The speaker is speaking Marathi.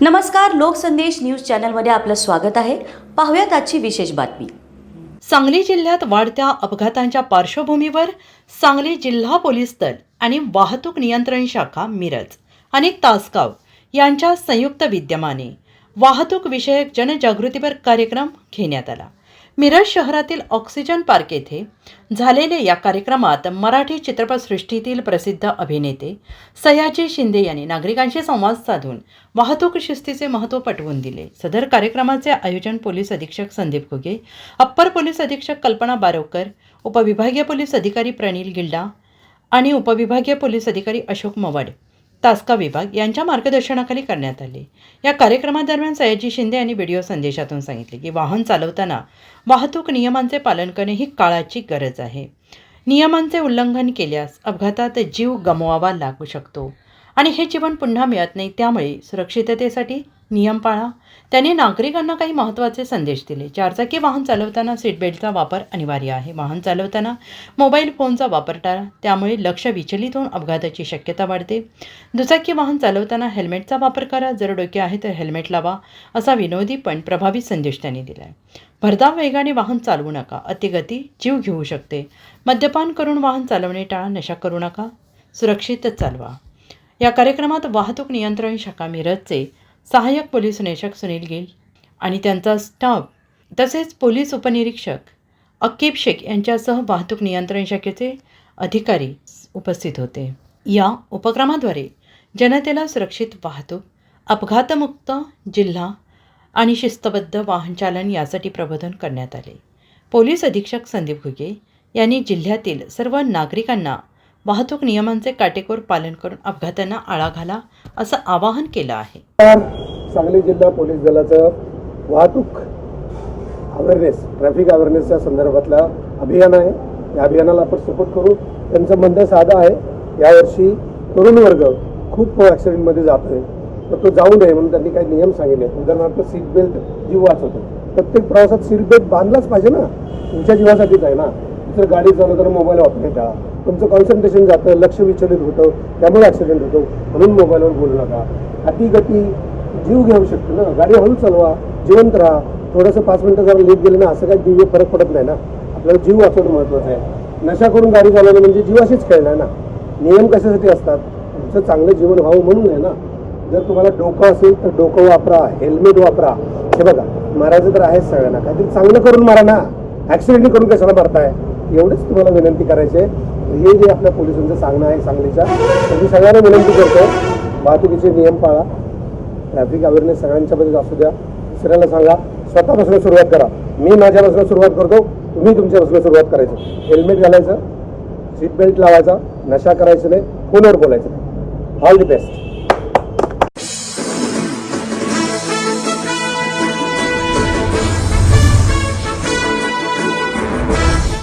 नमस्कार लोकसंदेश न्यूज चॅनलमध्ये आपलं स्वागत आहे. पाहूयात आजची विशेष बातमी. सांगली जिल्ह्यात वाढत्या अपघातांच्या पार्श्वभूमीवर सांगली जिल्हा पोलीस दल आणि वाहतूक नियंत्रण शाखा मिरज आणि तासगाव यांच्या संयुक्त विद्यमाने वाहतूक विषयक जनजागृतीपर कार्यक्रम घेण्यात आला. मिरज शहरातील ऑक्सिजन पार्क येथे झालेल्या या कार्यक्रमात मराठी चित्रपटसृष्टीतील प्रसिद्ध अभिनेते सयाजी शिंदे यांनी नागरिकांशी संवाद साधून वाहतूक शिस्तीचे महत्त्व पटवून दिले. सदर कार्यक्रमाचे आयोजन पोलीस अधीक्षक संदीप घुगे अप्पर पोलीस अधीक्षक कल्पना बारोकर उपविभागीय पोलीस अधिकारी प्रणील गिल्डा आणि उपविभागीय पोलीस अधिकारी अशोक मवाड. तास्का विभाग यांच्या मार्गदर्शनाखाली करण्यात आले. या कार्यक्रमादरम्यान सयाजी शिंदे यांनी व्हिडिओ संदेशातून सांगितले की वाहन चालवताना वाहतूक नियमांचे पालन करणे ही काळाची गरज आहे. नियमांचे उल्लंघन केल्यास अपघातात जीव गमवावा लागू शकतो. आणि हे जीवन पुन्हा मिळत नाही त्यामुळे सुरक्षिततेसाठी नियम पाळा. त्यांनी नागरिकांना काही महत्त्वाचे संदेश दिले. चारचाकी वाहन चालवताना सीटबेल्टचा वापर अनिवार्य आहे. वाहन चालवताना मोबाईल फोनचा वापर टाळा. त्यामुळे लक्ष विचलित होऊन अपघाताची शक्यता वाढते. दुचाकी वाहन चालवताना हेल्मेटचा वापर करा. जर डोके आहे तर हेल्मेट लावा असा विनोदी पण प्रभावी संदेश त्यांनी दिला आहे भरधाव वेगाने वाहन चालवू नका. अतिगती जीव घेऊ शकते. मद्यपान करून वाहन चालवणे टाळा. नशा करू नका. सुरक्षितच चालवा. या कार्यक्रमात वाहतूक नियंत्रण शाखा मिरजचे सहाय्यक पोलीस निरीक्षक सुनील गिल आणि त्यांचा स्टाफ तसेच पोलीस उपनिरीक्षक अकीब शेख यांच्यासह वाहतूक नियंत्रण शाखेचे अधिकारी उपस्थित होते. या उपक्रमाद्वारे जनतेला सुरक्षित वाहतूक अपघातमुक्त जिल्हा आणि शिस्तबद्ध वाहनचालन यासाठी प्रबोधन करण्यात आले. पोलीस अधीक्षक संदीप घुगे यांनी जिल्ह्यातील सर्व नागरिकांना वाहतूक नियमांचे काटेकोर पालन करून अपघातांना आळा घाला असं आवाहन केलं आहे. सांगली जिल्हा पोलीस दलाचं वाहतूक अवेअरनेस ट्रॅफिक अवेअरनेसच्या संदर्भातला अभियान आहे. या अभियानाला आपण सपोर्ट करू. त्यांचं म्हणणं साधं आहे यावर्षी तरुण वर्ग खूप ॲक्सिडेंटमध्ये आहे. तर तो जाऊ नये म्हणून त्यांनी काही नियम सांगितले उदाहरणार्थ सीट बेल्ट जीव वाचवतो. प्रत्येक प्रवासात सीट बेल्ट बांधलाच पाहिजे ना. तुमच्या जीवासाठीच आहे ना. जर गाडी चालवताना मोबाईल वापरणे टाळा तुमचं कॉन्सन्ट्रेशन जातं लक्ष विचलित होतं त्यामुळे ॲक्सिडेंट होतो. म्हणून मोबाईलवर बोलू नका. अतिगती जीव घेऊ शकतो ना. गाडी हळू चालवा जिवंत राहा. थोडंसं पाच मिनटं जरा लेट गेलं ना असं काही दिव्य फरक पडत नाही ना. आपल्याला जीव वाचवणं महत्त्वाचं आहे. नशा करून गाडी चालवणं म्हणजे जीवाशीच खेळणार ना. नियम कशासाठी असतात? तुमचं चांगलं जीवन व्हावं म्हणून आहे ना. जर तुम्हाला डोकं असेल तर डोकं वापरा हेल्मेट वापरा. हे बघा मारायचं तर आहेच सगळ्यांना. काहीतरी चांगलं करून मारा ना. ॲक्सिडेंट करून कशाला मारताय? एवढीच तुम्हाला विनंती करायची. आहे हे जे आपल्या पोलिसांचं सांगणं आहे सांगलीच्या तर मी सगळ्यांना विनंती करतो. वाहतुकीचे नियम पाळा. ट्रॅफिक अवेअरनेस सगळ्यांच्यामध्ये असू द्या. दुसऱ्याला सांगा स्वतःपासून सुरुवात करा. मी माझ्यापासून सुरुवात करतो तुम्ही तुमच्यापासून सुरुवात करायची. हेल्मेट घालायचं सीट बेल्ट लावायचा नशा करायचं नाही फोनवर बोलायचं. नाही ऑल द बेस्ट